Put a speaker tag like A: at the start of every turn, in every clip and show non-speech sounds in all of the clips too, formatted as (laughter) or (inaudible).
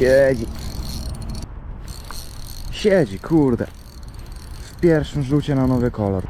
A: Siedzi. Siedzi, kurde. W pierwszym rzucie na nowy kolor.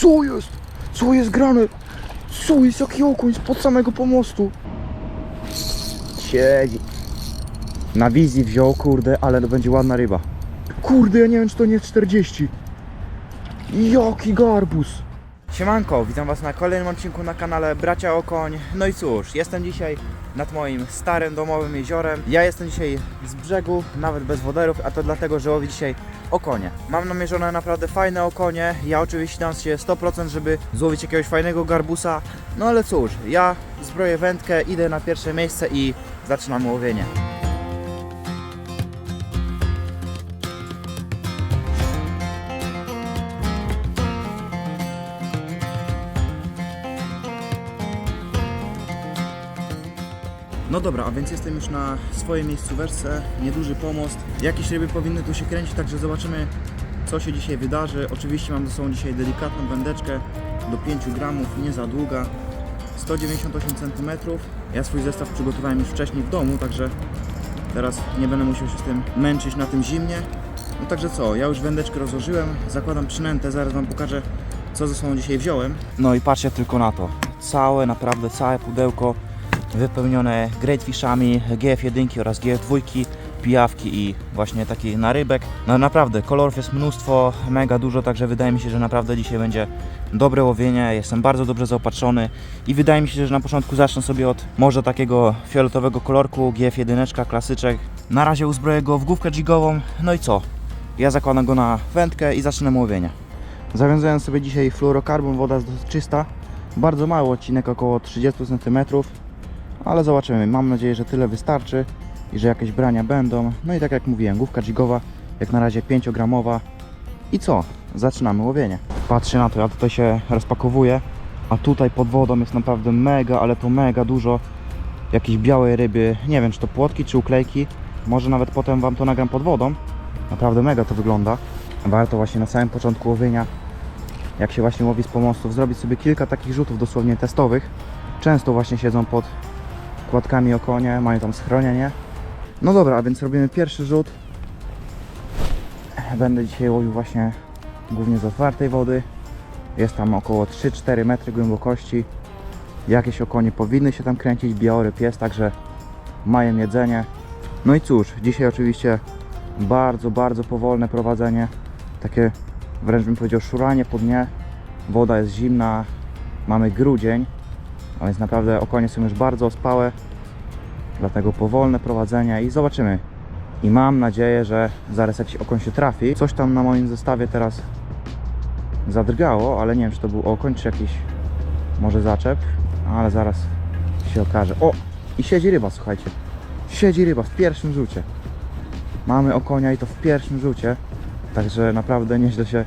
A: Co jest? Co jest grane? Co jest? Jaki okuń spod samego pomostu? Siedzi. Na wizji wziął, kurde, ale to będzie ładna ryba. Kurde, ja nie wiem, czy to nie 40. Jaki garbus! Siemanko, witam Was na kolejnym odcinku na kanale Bracia Okoń. No i cóż, jestem dzisiaj nad moim starym domowym jeziorem. Ja jestem dzisiaj z brzegu, nawet bez woderów, a to dlatego, że łowię dzisiaj okonie. Mam namierzone naprawdę fajne okonie. Ja oczywiście dam się 100%, żeby złowić jakiegoś fajnego garbusa. No ale cóż, ja zbroję wędkę, idę na pierwsze miejsce i zaczynam łowienie. No dobra, a więc jestem już na swojej miejscóweczce, nieduży pomost. Jakieś ryby powinny tu się kręcić, także zobaczymy co się dzisiaj wydarzy. Oczywiście mam ze sobą dzisiaj delikatną wędeczkę do 5 gramów, nie za długa. 198 cm. Ja swój zestaw przygotowałem już wcześniej w domu, także teraz nie będę musiał się z tym męczyć na tym zimnie. No także co, ja już wędeczkę rozłożyłem, zakładam przynętę, zaraz Wam pokażę co ze sobą dzisiaj wziąłem. No i patrzcie tylko na to. Całe, naprawdę całe pudełko wypełnione greatfishami GF1 oraz GF2, pijawki i właśnie taki narybek. No naprawdę, kolorów jest mnóstwo, mega dużo, także wydaje mi się, że naprawdę dzisiaj będzie dobre łowienie. Jestem bardzo dobrze zaopatrzony i wydaje mi się, że na początku zacznę sobie od może takiego fioletowego kolorku GF1 klasyczek. Na razie uzbroję go w główkę jigową, no i co? Ja zakładam go na wędkę i zaczynam łowienie. Zawiązałem sobie dzisiaj fluorokarbon, woda jest dosyć czysta. Bardzo mały odcinek, około 30 cm. Ale zobaczymy. Mam nadzieję, że tyle wystarczy i że jakieś brania będą. No i tak jak mówiłem, główka jigowa, jak na razie 5-gramowa. I co? Zaczynamy łowienie. Patrzcie na to, ja tutaj się rozpakowuję, a tutaj pod wodą jest naprawdę mega, ale to mega dużo jakiejś białej ryby. Nie wiem, czy to płotki, czy uklejki. Może nawet potem Wam to nagram pod wodą. Naprawdę mega to wygląda. Warto właśnie na samym początku łowienia, jak się właśnie łowi z pomostów, zrobić sobie kilka takich rzutów dosłownie testowych. Często właśnie siedzą pod kładkami o konie, mają tam schronienie. No dobra, a więc robimy pierwszy rzut. Będę dzisiaj łowił właśnie głównie z otwartej wody. Jest tam około 3-4 metry głębokości. Jakieś okonie powinny się tam kręcić, białoryb jest, także mają jedzenie. No i cóż, dzisiaj oczywiście bardzo, bardzo powolne prowadzenie. Takie wręcz bym powiedział szuranie po dnie. Woda jest zimna, mamy grudzień. A więc naprawdę okonie są już bardzo ospałe. Dlatego powolne prowadzenie i zobaczymy. I mam nadzieję, że zaraz jakiś okoń się trafi. Coś tam na moim zestawie teraz zadrgało, ale nie wiem czy to był okoń, czy jakiś może zaczep. Ale zaraz się okaże. O! I siedzi ryba, słuchajcie. Siedzi ryba w pierwszym rzucie. Mamy okonia i to w pierwszym rzucie. Także naprawdę nieźle się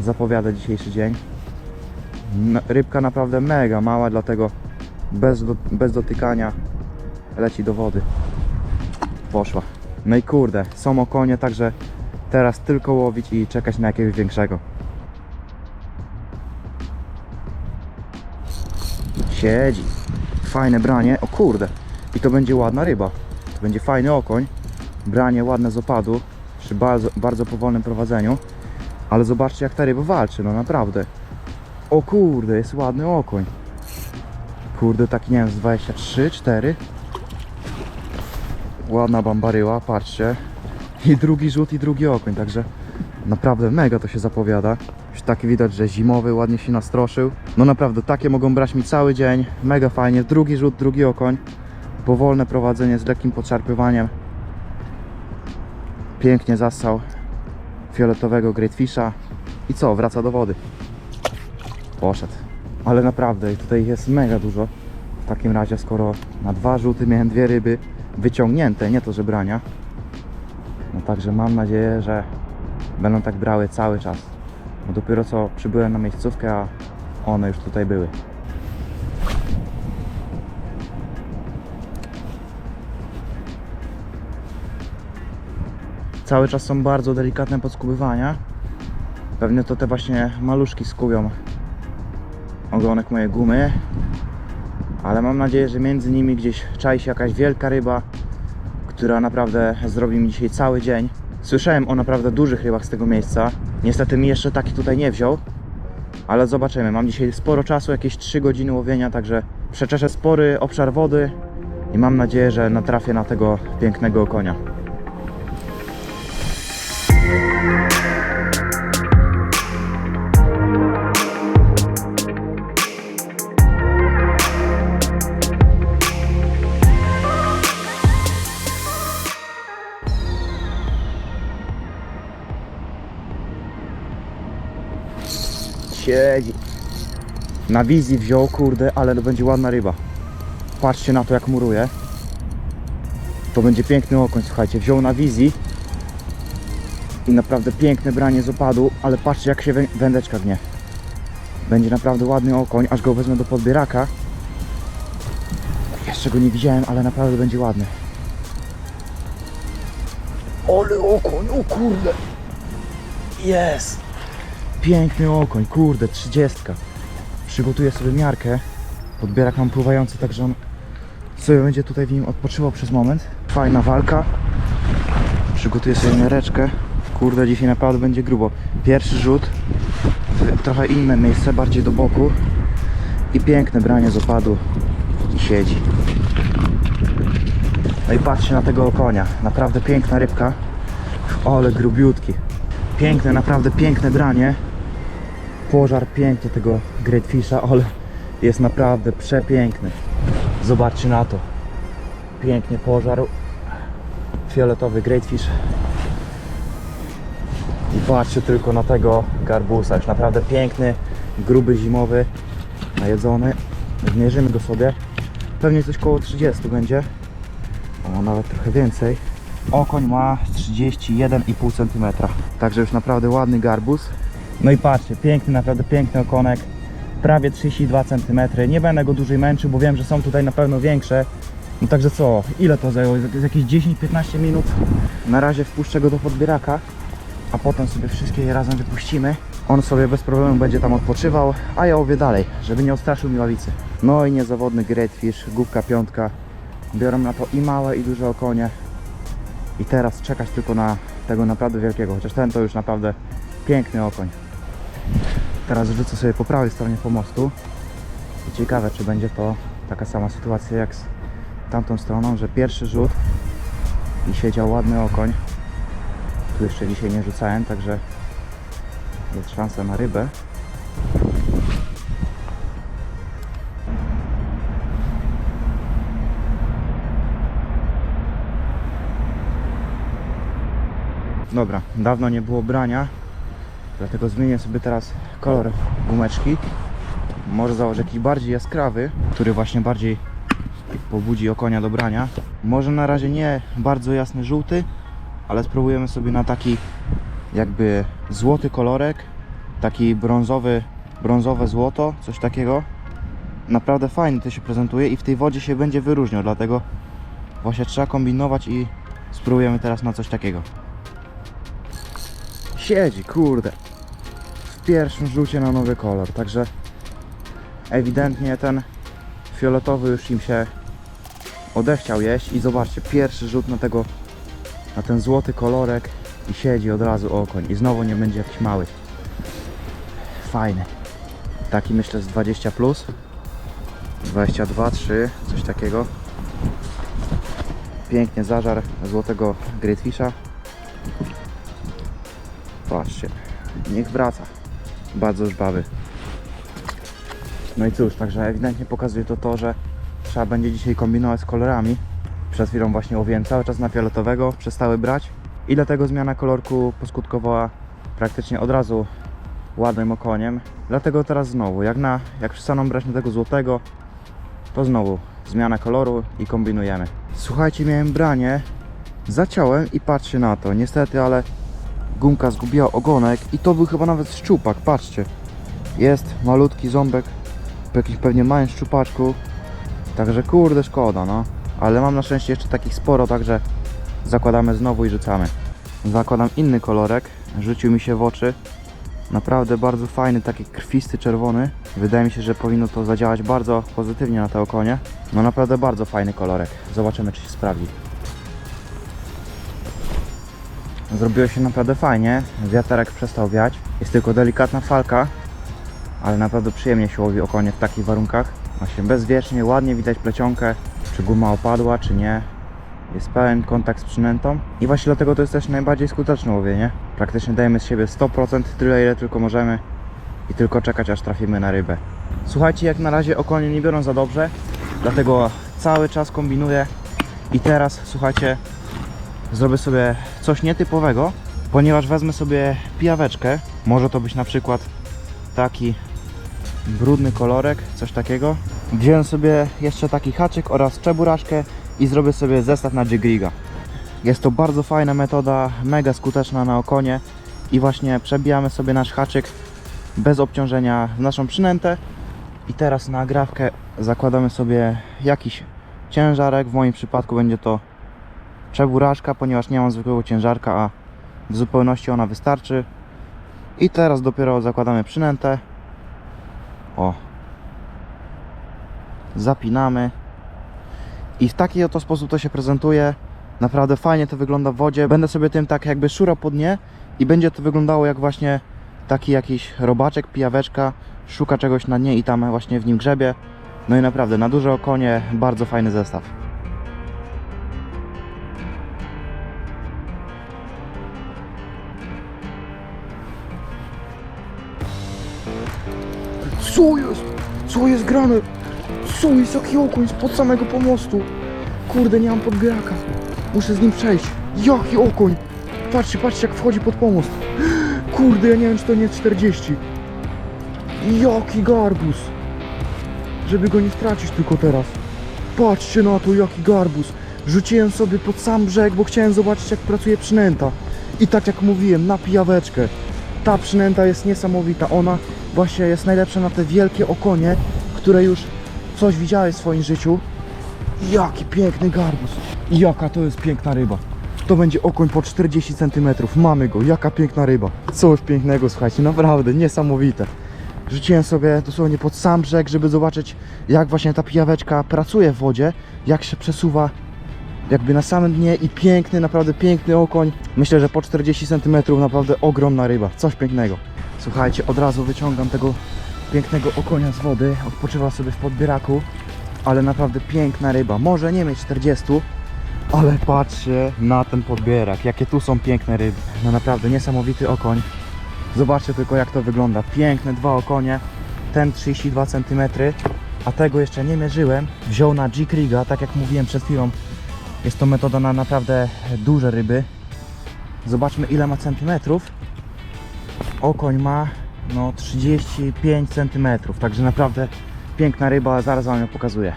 A: zapowiada dzisiejszy dzień. Rybka naprawdę mega mała, dlatego bez, do, bez dotykania leci do wody. Poszła. No i kurde, są okonie, także teraz tylko łowić i czekać na jakiegoś większego. Siedzi. Fajne branie. O kurde. I to będzie ładna ryba. To będzie fajny okoń. Branie ładne z opadu. Przy bardzo, bardzo powolnym prowadzeniu. Ale zobaczcie jak ta ryba walczy, no naprawdę. O kurde, jest ładny okoń. Kurde, taki nie wiem, z 23, 4. Ładna bambaryła, patrzcie. I drugi rzut i drugi okoń, także naprawdę mega to się zapowiada. Już taki widać, że zimowy, ładnie się nastroszył. No naprawdę, takie mogą brać mi cały dzień. Mega fajnie. Drugi rzut, drugi okoń. Powolne prowadzenie z lekkim podszarpywaniem. Pięknie zassał fioletowego greatfisha. I co, wraca do wody. Poszedł. Ale naprawdę, tutaj jest mega dużo. W takim razie, skoro na dwa rzuty miałem dwie ryby wyciągnięte, nie to, że brania. No także mam nadzieję, że będą tak brały cały czas. Bo dopiero co przybyłem na miejscówkę, a one już tutaj były. Cały czas są bardzo delikatne podskubywania. Pewnie to te właśnie maluszki skubią ogonek mojej gumy. Ale mam nadzieję, że między nimi gdzieś czai się jakaś wielka ryba która naprawdę zrobi mi dzisiaj cały dzień. Słyszałem o naprawdę dużych rybach z tego miejsca. Niestety mi jeszcze taki tutaj nie wziął, ale zobaczymy. Mam dzisiaj sporo czasu, jakieś 3 godziny łowienia, także przeczeszę spory obszar wody i mam nadzieję, że natrafię na tego pięknego konia. Siedzi. Na wizji wziął, kurde, ale to będzie ładna ryba. Patrzcie na to, jak muruje. To będzie piękny okoń, słuchajcie. Wziął na wizji. I naprawdę piękne branie z opadu, ale patrzcie, jak się wę- wędeczka gnie. Będzie naprawdę ładny okoń, aż go wezmę do podbieraka. Jeszcze go nie widziałem, ale naprawdę będzie ładny. Ole okoń, o kurde. Jest. Piękny okoń, kurde, trzydziestka. Przygotuję sobie miarkę. Podbierak mam pływający, także on sobie będzie tutaj w nim odpoczywał przez moment. Fajna walka. Przygotuję sobie miareczkę. Kurde, dzisiaj naprawdę będzie grubo. Pierwszy rzut trochę inne miejsce, bardziej do boku. I piękne branie z opadu. I siedzi. No i patrzcie na tego okonia. Naprawdę piękna rybka. Ale grubiutki. Piękne, naprawdę piękne branie. Pożar pięknie tego greatfisha, ale jest naprawdę przepiękny. Zobaczcie na to. Pięknie pożarł. Fioletowy greatfish. I patrzcie tylko na tego garbusa. Już naprawdę piękny, gruby zimowy, najedzony. Zmierzymy go sobie. Pewnie coś koło 30 będzie. O, nawet trochę więcej. Okoń ma 31,5 cm. Także już naprawdę ładny garbus. No i patrzcie, piękny, naprawdę piękny okonek. Prawie 32 cm. Nie będę go dłużej męczył, bo wiem, że są tutaj na pewno większe. No także co, ile to zajęło? Jakieś 10-15 minut. Na razie wpuszczę go do podbieraka, a potem sobie wszystkie je razem wypuścimy. On sobie bez problemu będzie tam odpoczywał, a ja łowię dalej, żeby nie odstraszył mi ławicy. No i niezawodny greatfish, główka piątka. Biorą na to i małe, i duże okonie. I teraz czekać tylko na tego naprawdę wielkiego, chociaż ten to już naprawdę piękny okoń. Teraz rzucę sobie po prawej stronie pomostu. I ciekawe, czy będzie to taka sama sytuacja jak z tamtą stroną, że pierwszy rzut i siedział ładny okoń. Tu jeszcze dzisiaj nie rzucałem, także jest szansa na rybę. Dobra, dawno nie było brania, dlatego zmienię sobie teraz kolor gumeczki. Może założę jakiś bardziej jaskrawy, który właśnie bardziej pobudzi okonia do brania. Może na razie nie bardzo jasny żółty, ale spróbujemy sobie na taki jakby złoty kolorek, taki brązowy, brązowe złoto, coś takiego. Naprawdę fajnie to się prezentuje i w tej wodzie się będzie wyróżniał, dlatego właśnie trzeba kombinować i spróbujemy teraz na coś takiego. Siedzi, kurde. W pierwszym rzucie na nowy kolor, także ewidentnie ten fioletowy już im się odechciał jeść i zobaczcie, pierwszy rzut na tego, na ten złoty kolorek i siedzi od razu okoń i znowu nie będzie jakiś mały. Fajny. Taki myślę z 20 plus. 22, 3, coś takiego. Pięknie zażar złotego greatfisha. Patrzcie, niech wraca. Bardzo żbawy. No i cóż, także ewidentnie pokazuje to to, że trzeba będzie dzisiaj kombinować z kolorami. Przed chwilą właśnie łowiłem cały czas na fioletowego, przestały brać i dlatego zmiana kolorku poskutkowała praktycznie od razu ładnym okoniem. Dlatego teraz znowu, jak, na, jak przestaną brać na tego złotego, to znowu zmiana koloru i kombinujemy. Słuchajcie, miałem branie, zaciąłem i patrzcie na to. Niestety, ale gumka zgubiła ogonek i to był chyba nawet szczupak, patrzcie. Jest malutki ząbek po jakimś pewnie małym szczupaczku. Także kurde szkoda, no. Ale mam na szczęście jeszcze takich sporo, także zakładamy znowu i rzucamy. Zakładam inny kolorek, rzucił mi się w oczy. Naprawdę bardzo fajny, taki krwisty czerwony. Wydaje mi się, że powinno to zadziałać bardzo pozytywnie na te okonie. No naprawdę bardzo fajny kolorek. Zobaczymy czy się sprawdzi. Zrobiło się naprawdę fajnie. Wiaterek przestał wiać. Jest tylko delikatna falka, ale naprawdę przyjemnie się łowi okonie w takich warunkach. Właśnie bezwiecznie, ładnie widać plecionkę, czy guma opadła, czy nie. Jest pełen kontakt z przynętą i właśnie dlatego to jest też najbardziej skuteczne łowienie. Praktycznie dajemy z siebie 100% tyle ile tylko możemy i tylko czekać aż trafimy na rybę. Słuchajcie, jak na razie okonie nie biorą za dobrze, dlatego cały czas kombinuję i teraz słuchajcie, zrobię sobie coś nietypowego, ponieważ wezmę sobie pijaweczkę. Może to być na przykład taki brudny kolorek, coś takiego. Wziąłem sobie jeszcze taki haczyk oraz czeburaszkę i zrobię sobie zestaw na jigriga. Jest to bardzo fajna metoda, mega skuteczna na okonie i właśnie przebijamy sobie nasz haczyk bez obciążenia w naszą przynętę i teraz na agrawkę zakładamy sobie jakiś ciężarek, w moim przypadku będzie to czeburaszka, ponieważ nie mam zwykłego ciężarka, a w zupełności ona wystarczy. I teraz dopiero zakładamy przynętę. O. Zapinamy. I w taki oto sposób to się prezentuje. Naprawdę fajnie to wygląda w wodzie. Będę sobie tym tak jakby szurał po dnie i będzie to wyglądało jak właśnie taki jakiś robaczek, pijaweczka. Szuka czegoś na dnie i tam właśnie w nim grzebie. No i naprawdę na duże okonie bardzo fajny zestaw Co jest? Co jest grane? Co jest jaki okoń spod samego pomostu? Kurde, nie mam podbieraka. Muszę z nim przejść. Jaki okoń? Patrzcie, patrzcie jak wchodzi pod pomost. (gasps) Kurde, ja nie wiem czy to nie jest 40. Jaki garbus. Żeby go nie stracić tylko teraz. Patrzcie na to, jaki garbus. Rzuciłem sobie pod sam brzeg, bo chciałem zobaczyć jak pracuje przynęta. I tak jak mówiłem, na pijaweczkę. Ta przynęta jest niesamowita. Ona właśnie jest najlepsza na te wielkie okonie, które już coś widziałeś w swoim życiu. Jaki piękny garbus. Jaka to jest piękna ryba. To będzie okoń po 40 cm. Mamy go. Jaka piękna ryba. Coś pięknego, słuchajcie. Naprawdę niesamowite. Rzuciłem sobie dosłownie pod sam brzeg, żeby zobaczyć jak właśnie ta pijaweczka pracuje w wodzie, jak się przesuwa jakby na samym dnie i piękny, naprawdę piękny okoń. Myślę, że po 40 cm naprawdę ogromna ryba, coś pięknego. Słuchajcie, od razu wyciągam tego pięknego okonia z wody, odpoczywa sobie w podbieraku, ale naprawdę piękna ryba. Może nie mieć 40, ale patrzcie na ten podbierak, jakie tu są piękne ryby. No naprawdę niesamowity okoń. Zobaczcie tylko jak to wygląda. Piękne dwa okonie, ten 32 cm, a tego jeszcze nie mierzyłem. Wziął na G-Kriga, tak jak mówiłem przed chwilą. Jest to metoda na naprawdę duże ryby. Zobaczmy ile ma centymetrów. Okoń ma no 35 centymetrów, także naprawdę piękna ryba, zaraz wam ją pokazuję.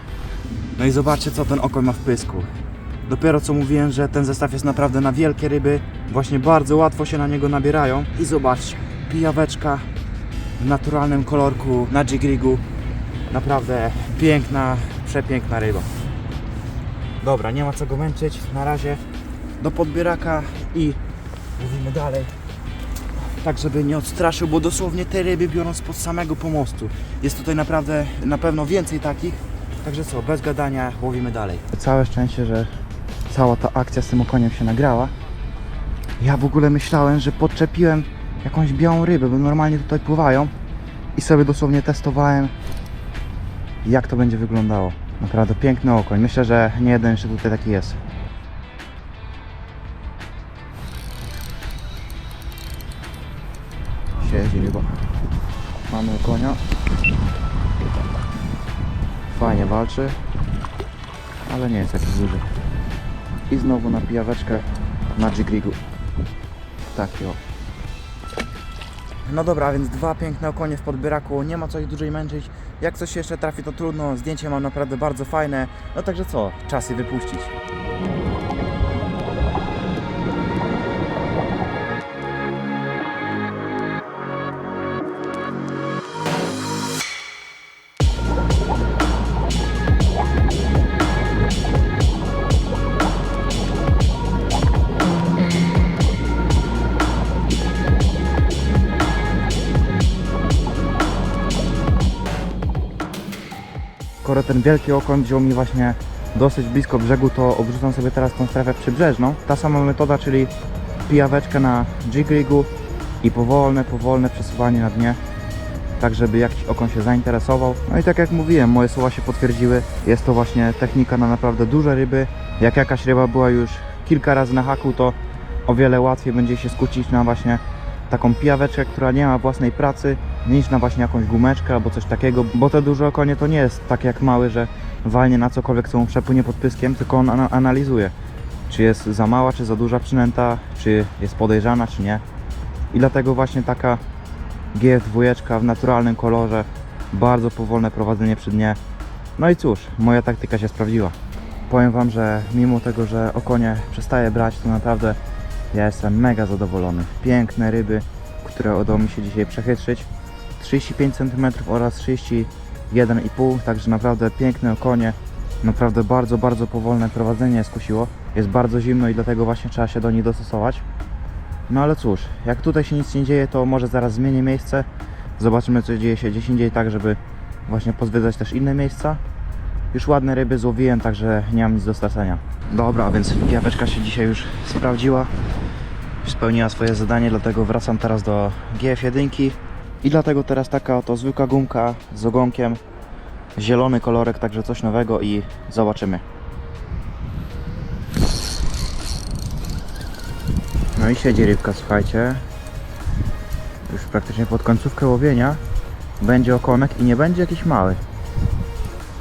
A: No i zobaczcie co ten okoń ma w pysku. Dopiero co mówiłem, że ten zestaw jest naprawdę na wielkie ryby. Właśnie bardzo łatwo się na niego nabierają. I zobaczcie, pijaweczka w naturalnym kolorku na jigrigu. Naprawdę piękna, przepiękna ryba. Dobra, nie ma co go męczyć. Na razie do podbieraka i mówimy dalej. Tak, żeby nie odstraszył, bo dosłownie te ryby biorą spod samego pomostu. Jest tutaj naprawdę na pewno więcej takich. Także co, bez gadania łowimy dalej. Całe szczęście, że cała ta akcja z tym okoniem się nagrała. Ja w ogóle myślałem, że podczepiłem jakąś białą rybę, bo normalnie tutaj pływają i sobie dosłownie testowałem jak to będzie wyglądało. Naprawdę piękny okoń. Myślę, że nie jeden jeszcze tutaj taki jest. Siedzi ryba. Mamy konia. Fajnie walczy, ale nie jest taki duży. I znowu na pijaweczkę na jigrigu. Taki o. No dobra, więc dwa piękne okonie w podbieraku, nie ma co ich dłużej męczyć. Jak coś jeszcze trafi, to trudno. Zdjęcie mam naprawdę bardzo fajne. No także co, czas je wypuścić. Skoro ten wielki okoń wziął mi właśnie dosyć blisko brzegu, to obrzucam sobie teraz tą strefę przybrzeżną. Ta sama metoda, czyli pijaweczkę na jigrigu i powolne, powolne przesuwanie na dnie, tak żeby jakiś okon się zainteresował. No i tak jak mówiłem, moje słowa się potwierdziły. Jest to właśnie technika na naprawdę duże ryby. Jak jakaś ryba była już kilka razy na haku, to o wiele łatwiej będzie się skusić na właśnie taką pijaweczkę, która nie ma własnej pracy, niż na właśnie jakąś gumeczkę albo coś takiego, bo te duże okonie to nie jest tak jak mały, że walnie na cokolwiek, co mu przepłynie pod pyskiem, tylko on ana- analizuje, czy jest za mała, czy za duża przynęta, czy jest podejrzana, czy nie. I dlatego właśnie taka GF2 w naturalnym kolorze, bardzo powolne prowadzenie przy dnie. No i cóż, moja taktyka się sprawdziła. Powiem Wam, że mimo tego, że okonie przestaje brać, to naprawdę ja jestem mega zadowolony. Piękne ryby, które udało mi się dzisiaj przechytrzyć. 35 cm oraz 31,5 także naprawdę piękne okonie. Naprawdę bardzo, bardzo powolne prowadzenie skusiło. Jest bardzo zimno i dlatego właśnie trzeba się do nich dostosować. No ale cóż, jak tutaj się nic nie dzieje, to może zaraz zmienię miejsce. Zobaczymy co dzieje się gdzieś indziej, tak żeby właśnie pozwiedzać też inne miejsca. Już ładne ryby złowiłem, także nie mam nic do stracenia. Dobra, więc piaweczka się dzisiaj już sprawdziła. Spełniła swoje zadanie, dlatego wracam teraz do GF1 i dlatego teraz taka oto zwykła gumka z ogonkiem. Zielony kolorek, także coś nowego i zobaczymy. No i siedzi rybka, słuchajcie. Już praktycznie pod końcówkę łowienia będzie okonek i nie będzie jakiś mały.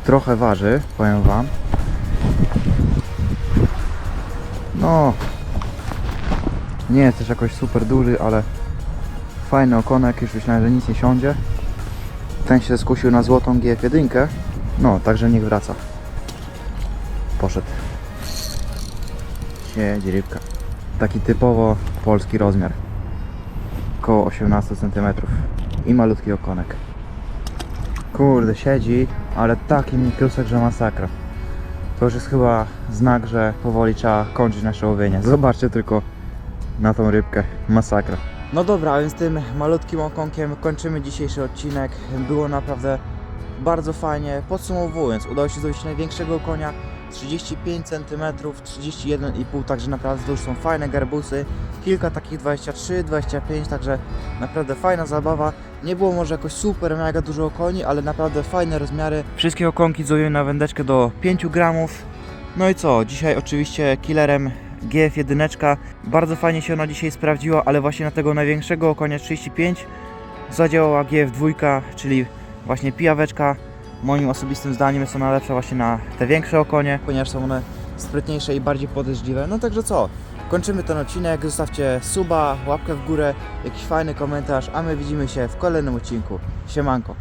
A: Trochę waży, powiem wam. No, nie jest też jakoś super duży, ale fajny okonek, już myślałem, że nic nie siądzie. Ten się skusił na złotą GF1. No, także niech wraca. Poszedł. Siedzi rybka. Taki typowo polski rozmiar. Koło 18 cm. I malutki okonek. Kurde, siedzi, ale taki mikrusek, że masakra. To już jest chyba znak, że powoli trzeba kończyć nasze łowienie. Zobaczcie tylko na tą rybkę. Masakra. No dobra, więc tym malutkim okonkiem kończymy dzisiejszy odcinek. Było naprawdę bardzo fajnie. Podsumowując, udało się złowić największego konia 35 cm, 31,5 także naprawdę to już są fajne garbusy. Kilka takich 23, 25, także naprawdę fajna zabawa. Nie było może jakoś super, mega dużo koni, ale naprawdę fajne rozmiary. Wszystkie okonki złowiłem na wędeczkę do 5 gramów. No i co, dzisiaj oczywiście killerem GF1. Bardzo fajnie się ona dzisiaj sprawdziła, ale właśnie na tego największego okonia 35 zadziałała GF2, czyli właśnie pijaweczka. Moim osobistym zdaniem jest ona lepsza właśnie na te większe okonie, ponieważ są one sprytniejsze i bardziej podejrzliwe. No także co, kończymy ten odcinek, zostawcie suba, łapkę w górę, jakiś fajny komentarz, a my widzimy się w kolejnym odcinku. Siemanko.